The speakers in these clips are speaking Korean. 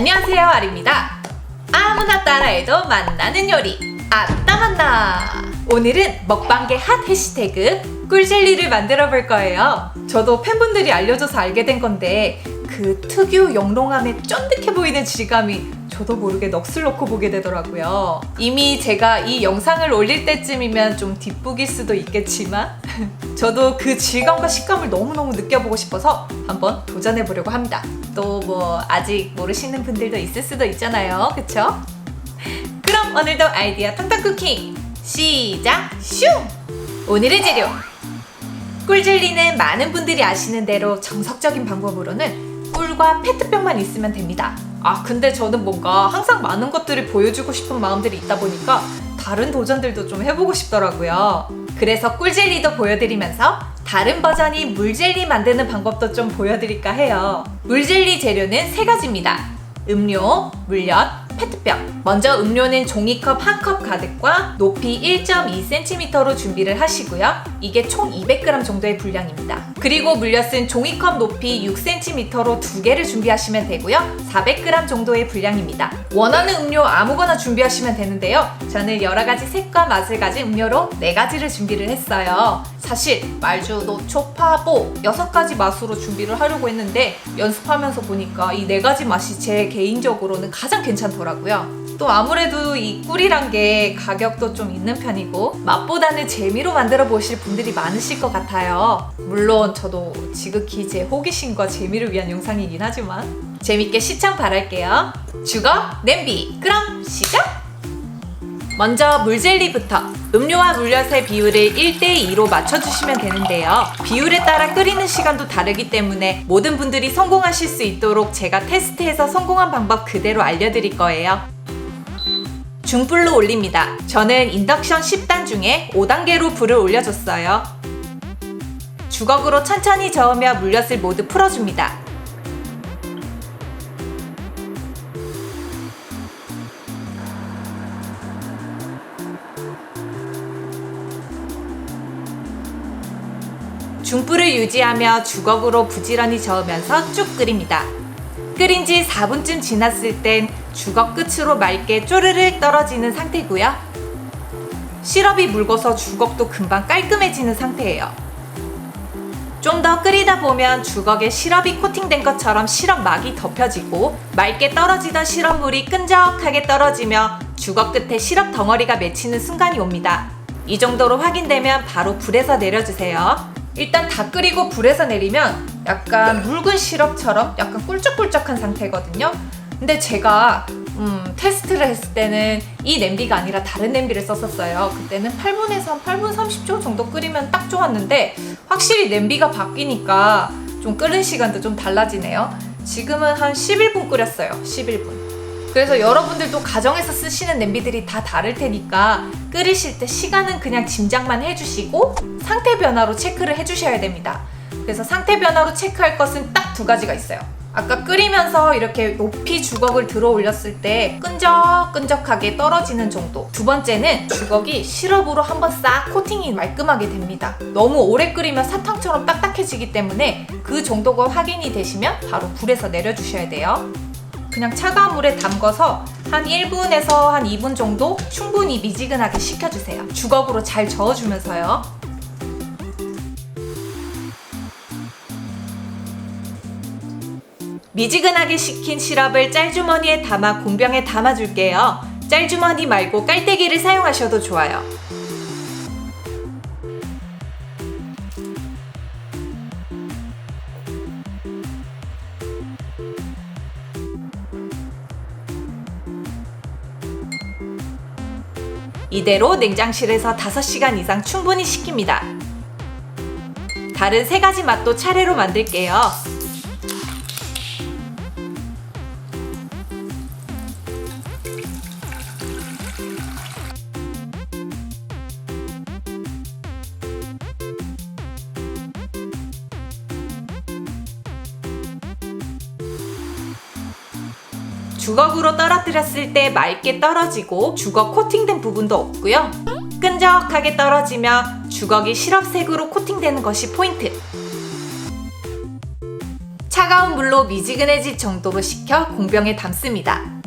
안녕하세요 아리입니다. 아무나 따라해도 만나는 요리. 아따 만나. 오늘은 먹방계 핫 해시태그 꿀젤리를 만들어 볼 거예요. 저도 팬분들이 알려줘서 알게 된 건데 그 특유 영롱함에 쫀득해 보이는 질감이 저도 모르게 넋을 놓고 보게 되더라고요 이미 제가 이 영상을 올릴 때쯤이면 좀 뒷북일 수도 있겠지만 저도 그 질감과 식감을 너무너무 느껴보고 싶어서 한번 도전해 보려고 합니다. 또 뭐 아직 모르시는 분들도 있을 수도 있잖아요. 그쵸? 그럼 오늘도 아이디어 탕탕 쿠킹 시작 슝! 오늘의 재료 꿀젤리는 많은 분들이 아시는 대로 정석적인 방법으로는 꿀과 페트병만 있으면 됩니다. 아 근데 저는 뭔가 항상 많은 것들을 보여주고 싶은 마음들이 있다 보니까 다른 도전들도 좀 해보고 싶더라고요. 그래서 꿀젤리도 보여드리면서 다른 버전인 물젤리 만드는 방법도 좀 보여드릴까 해요. 물젤리 재료는 세 가지입니다. 음료, 물엿, 페트병. 먼저 음료는 종이컵 한 컵 가득과 높이 1.2cm로 준비를 하시고요. 이게 총 200g 정도의 분량입니다. 그리고 물엿은 종이컵 높이 6cm로 두 개를 준비하시면 되고요. 400g 정도의 분량입니다. 원하는 음료 아무거나 준비하시면 되는데요. 저는 여러 가지 색과 맛을 가진 음료로 네 가지를 준비를 했어요. 사실 말주, 노초, 파보 여섯 가지 맛으로 준비를 하려고 했는데 연습하면서 보니까 이네 가지 맛이 제 개인적으로는 가장 괜찮더라고요. 또 아무래도 이 꿀이란 게 가격도 좀 있는 편이고 맛보다는 재미로 만들어 보실 분들이 많으실 것 같아요. 물론 저도 지극히 제 호기심과 재미를 위한 영상이긴 하지만 재밌게 시청 바랄게요. 주거, 냄비, 그럼 시작! 먼저 물젤리부터 음료와 물엿의 비율을 1대2로 맞춰주시면 되는데요. 비율에 따라 끓이는 시간도 다르기 때문에 모든 분들이 성공하실 수 있도록 제가 테스트해서 성공한 방법 그대로 알려드릴 거예요. 중불로 올립니다. 저는 인덕션 10단 중에 5단계로 불을 올려줬어요. 주걱으로 천천히 저으며 물엿을 모두 풀어줍니다. 중불을 유지하며 주걱으로 부지런히 저으면서 쭉 끓입니다. 끓인 지 4분쯤 지났을 땐 주걱 끝으로 맑게 쪼르륵 떨어지는 상태고요. 시럽이 묽어서 주걱도 금방 깔끔해지는 상태예요. 좀 더 끓이다 보면 주걱에 시럽이 코팅된 것처럼 시럽 막이 덮여지고 맑게 떨어지던 시럽물이 끈적하게 떨어지며 주걱 끝에 시럽 덩어리가 맺히는 순간이 옵니다. 이 정도로 확인되면 바로 불에서 내려주세요. 일단 다 끓이고 불에서 내리면 약간 묽은 시럽처럼 약간 꿀쩍꿀쩍한 상태거든요. 근데 제가 음, 테스트를 했을 때는 이 냄비가 아니라 다른 냄비를 썼었어요. 그때는 8분에서 한 8분 30초 정도 끓이면 딱 좋았는데 확실히 냄비가 바뀌니까 좀 끓는 시간도 좀 달라지네요. 지금은 한 11분 끓였어요. 11분. 그래서 여러분들도 가정에서 쓰시는 냄비들이 다 다를 테니까 끓이실 때 시간은 그냥 짐작만 해주시고 상태 변화로 체크를 해주셔야 됩니다. 그래서 상태 변화로 체크할 것은 딱 두 가지가 있어요. 아까 끓이면서 이렇게 높이 주걱을 들어 올렸을 때 끈적끈적하게 떨어지는 정도. 두 번째는 주걱이 시럽으로 한번 싹 코팅이 말끔하게 됩니다. 너무 오래 끓이면 사탕처럼 딱딱해지기 때문에 그 정도가 확인이 되시면 바로 불에서 내려주셔야 돼요. 그냥 차가운 물에 담궈서 한 1분에서 한 2분 정도 충분히 미지근하게 식혀주세요. 주걱으로 잘 저어주면서요. 미지근하게 식힌 시럽을 짤주머니에 담아 공병에 담아줄게요. 짤주머니 말고 깔때기를 사용하셔도 좋아요. 이대로 냉장실에서 5시간 이상 충분히 식힙니다. 다른 세 가지 맛도 차례로 만들게요. 주걱으로 떨어뜨렸을 때 맑게 떨어지고 주걱 코팅된 부분도 없고요. 끈적하게 떨어지며 주걱이 시럽색으로 코팅되는 것이 포인트. 차가운 물로 미지근해질 정도로 식혀 공병에 담습니다.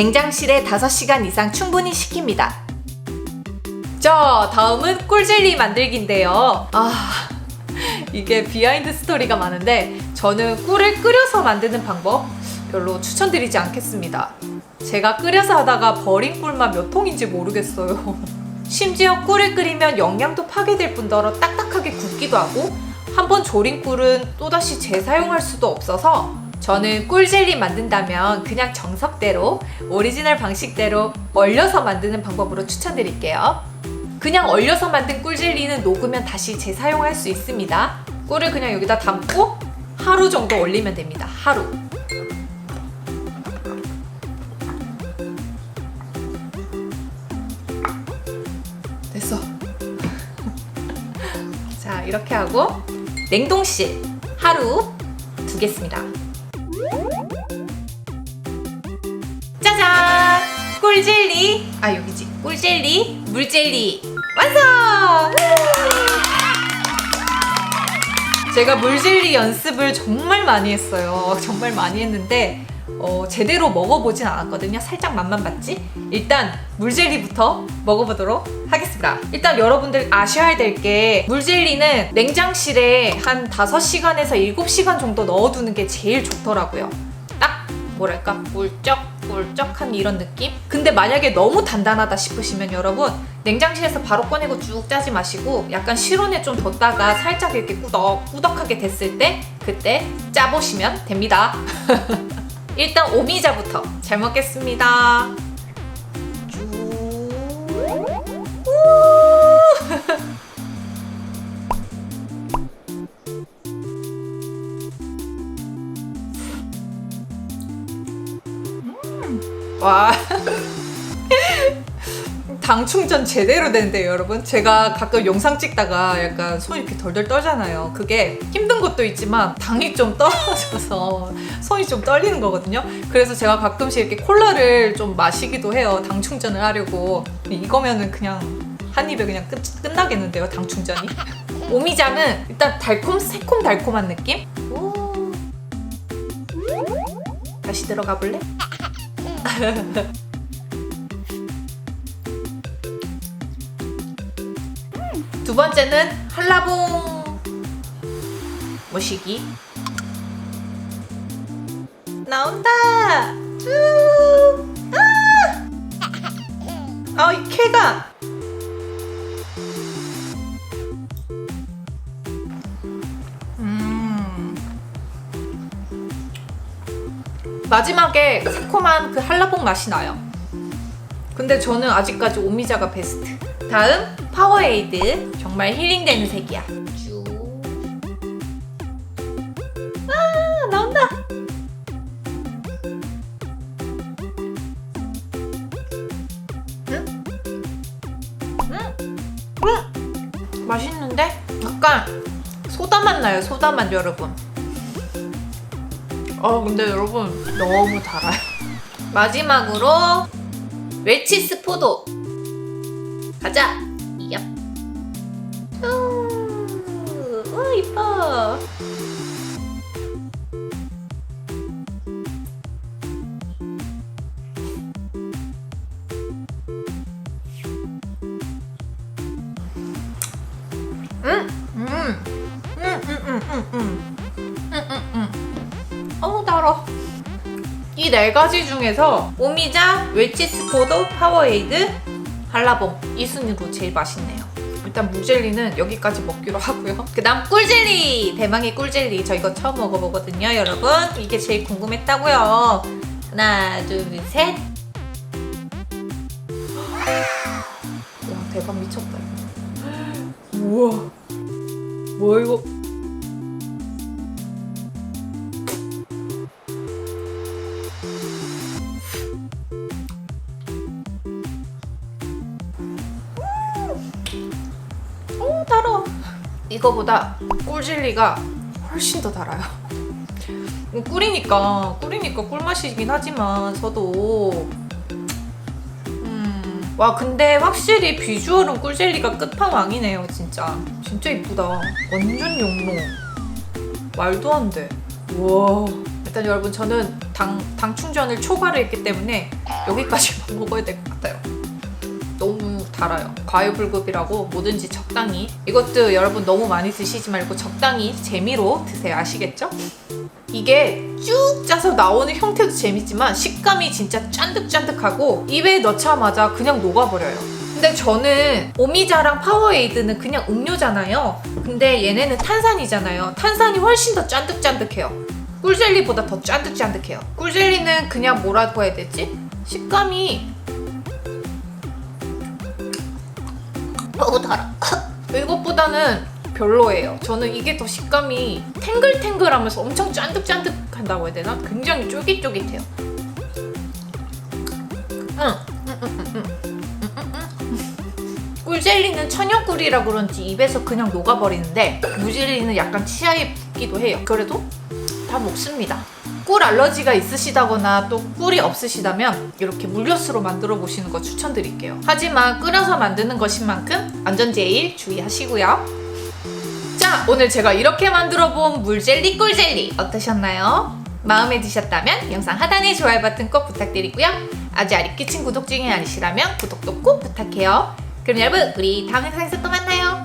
냉장실에 5시간 이상 충분히 식힙니다. 자, 다음은 꿀젤리 만들기인데요. 아, 이게 비하인드 스토리가 많은데 저는 꿀을 끓여서 만드는 방법 별로 추천드리지 않겠습니다. 제가 끓여서 하다가 버린 꿀만 몇 통인지 모르겠어요. 심지어 꿀을 끓이면 영양도 파괴될 뿐더러 딱딱하게 굳기도 하고 한번 졸인 꿀은 또다시 재사용할 수도 없어서 저는 꿀젤리 만든다면 그냥 정석대로 오리지널 방식대로 얼려서 만드는 방법으로 추천드릴게요. 그냥 얼려서 만든 꿀젤리는 녹으면 다시 재사용할 수 있습니다. 꿀을 그냥 여기다 담고 하루 정도 얼리면 됩니다. 하루. 됐어. 자, 이렇게 하고 냉동실 하루 두겠습니다. 짜잔! 꿀젤리. 아, 여기지. 꿀젤리, 물젤리. 완성! 제가 물젤리 연습을 정말 많이 했어요. 정말 많이 했는데 어, 제대로 먹어보진 않았거든요. 살짝 맛만 봤지? 일단 물젤리부터 먹어보도록 하겠습니다. 일단 여러분들 아셔야 될 게 물젤리는 냉장실에 한 5시간에서 7시간 정도 넣어두는 게 제일 좋더라고요. 딱 뭐랄까 꿀쩍꿀쩍한 이런 느낌? 근데 만약에 너무 단단하다 싶으시면 여러분 냉장실에서 바로 꺼내고 쭉 짜지 마시고 약간 실온에 좀 뒀다가 살짝 이렇게 꾸덕 꾸덕하게 됐을 때 그때 짜보시면 됩니다. 일단 오미자부터 잘 먹겠습니다. 음. 와. 당 충전 제대로 되는데요, 여러분. 제가 가끔 영상 찍다가 약간 손이 이렇게 덜덜 떨잖아요. 그게 힘든 것도 있지만 당이 좀 떨어져서 손이 좀 떨리는 거거든요. 그래서 제가 가끔씩 이렇게 콜라를 좀 마시기도 해요. 당 충전을 하려고. 이거면은 그냥 한 입에 그냥 끝, 끝나겠는데요, 당 충전이. 오미자는 일단 달콤, 새콤 달콤한 느낌? 오. 다시 들어가 볼래? 두 번째는 한라봉 모시기. 나온다! 쭉! 아! 아이 쾌감 음. 마지막에 새콤한 그 한라봉 맛이 나요. 근데 저는 아직까지 오미자가 베스트. 다음 파워에이드 정말 힐링되는 색이야 쭉. 아 나온다 응? 응? 응? 맛있는데? 약간 소다 맛 나요 소다 맛 여러분 어 근데 여러분 너무 달아요 마지막으로 웰치스 포도 가자. 오, 이뻐. 이네 가지 중에서 오미자, 웰치스포도, 파워에이드, 한라봉 이 순위로 제일 맛있네요. 일단 무젤리는 여기까지 먹기로 하고요. 그 다음 꿀젤리! 대망의 꿀젤리. 저 이거 처음 먹어보거든요, 여러분. 이게 제일 궁금했다고요. 하나, 둘, 셋. 와, 대박 미쳤다. 우와. 뭐야, 이거. 이거보다 꿀젤리가 훨씬 더 달아요. 뭐 꿀이니까 꿀이니까 꿀맛이긴 하지만 저도 음, 와 근데 확실히 비주얼은 꿀젤리가 끝판왕이네요 진짜. 진짜 이쁘다. 완전 용롱 말도 안돼. 와. 일단 여러분 저는 당, 당 충전을 초과를 했기 때문에 여기까지만 먹어야 될 것 같아요. 너무 달아요 과유불급이라고 뭐든지 적당히 이것도 여러분 너무 많이 드시지 말고 적당히 재미로 드세요 아시겠죠? 이게 쭉 짜서 나오는 형태도 재밌지만 식감이 진짜 짠득짠득하고 입에 넣자마자 그냥 녹아버려요. 근데 저는 오미자랑 파워에이드는 그냥 음료잖아요. 근데 얘네는 탄산이잖아요. 탄산이 훨씬 더 짠득짠득해요. 꿀젤리보다 더 짠득짠득해요. 꿀젤리는 그냥 뭐라고 해야 되지? 식감이 너무 달아. 이것보다는 별로예요. 저는 이게 더 식감이 탱글탱글하면서 엄청 짠득짠득한다고 해야 되나? 굉장히 쫄깃쫄깃해요. 꿀젤리는 천연꿀이라 그런지 입에서 그냥 녹아버리는데 무젤리는 약간 치아에 붙기도 해요. 그래도 다 먹습니다. 꿀 알러지가 있으시다거나 또 꿀이 없으시다면 이렇게 물엿으로 만들어 보시는 거 추천드릴게요. 하지만 끓여서 만드는 것인 만큼 안전 제일 주의하시고요. 자, 오늘 제가 이렇게 만들어 본 물젤리 꿀젤리 어떠셨나요? 마음에 드셨다면 영상 하단에 좋아요 버튼 꼭 부탁드리고요. 아직 아리끼친 구독 중이 아니시라면 구독도 꼭 부탁해요. 그럼 여러분, 우리 다음 영상에서 또 만나요.